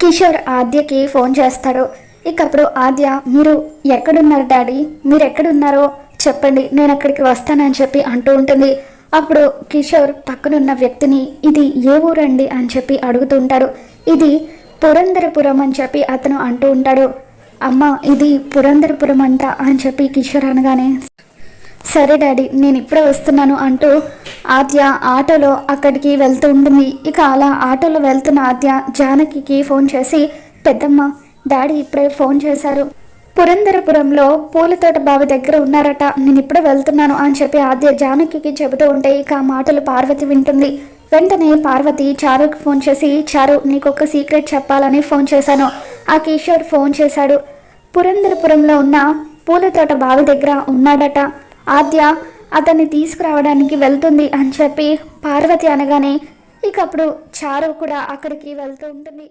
Kishore ఆద్యకి phone చేస్తాడు. ఇక అప్పుడు ఆద్య మీరు ఎక్కడున్నారు డాడీ? మీరు ఎక్కడున్నారో చెప్పండి. నేను అక్కడికి వస్తానని చెప్పి అంటూ ఉంటుంది. అప్పుడు కిషోర్ పక్కనున్న వ్యక్తిని ఇది ఏ ఊరండి? అని చెప్పి అడుగుతూ ఉంటాడు. ఇది పురంధరపురం అని చెప్పి అతను అంటూ ఉంటాడు. అమ్మ ఇది పురంధరపురం అంట అని చెప్పి కిషోర్ అనగానే సరే డాడీ నేను ఇప్పుడే వస్తున్నాను అంటూ ఆద్య ఆటోలో అక్కడికి వెళ్తూ ఉంటుంది. ఇక అలా ఆటోలో వెళ్తున్న ఆద్య జానకికి ఫోన్ చేసి పెద్దమ్మ డాడీ ఇప్పుడే ఫోన్ చేశారు. పురంధరపురంలో పూలతోట బావి దగ్గర ఉన్నారట. నేను ఇప్పుడే వెళ్తున్నాను అని చెప్పి ఆద్య జానకికి చెబుతూ ఉంటే ఇక ఆ మాటలు పార్వతి వింటుంది. వెంటనే పార్వతి చారుకి ఫోన్ చేసి చారు నీకు ఒక సీక్రెట్ చెప్పాలని ఫోన్ చేశాను. ఆ కిషోర్ ఫోన్ చేశాడు. పురంధరపురంలో ఉన్న పూలతోట బావి దగ్గర ఉన్నాడట. ఆద్య అతన్ని తీసుకురావడానికి వెళ్తుంది అని చెప్పి పార్వతి అనగానే ఇకప్పుడు చారు కూడా అక్కడికి వెళ్తూ ఉంటుంది.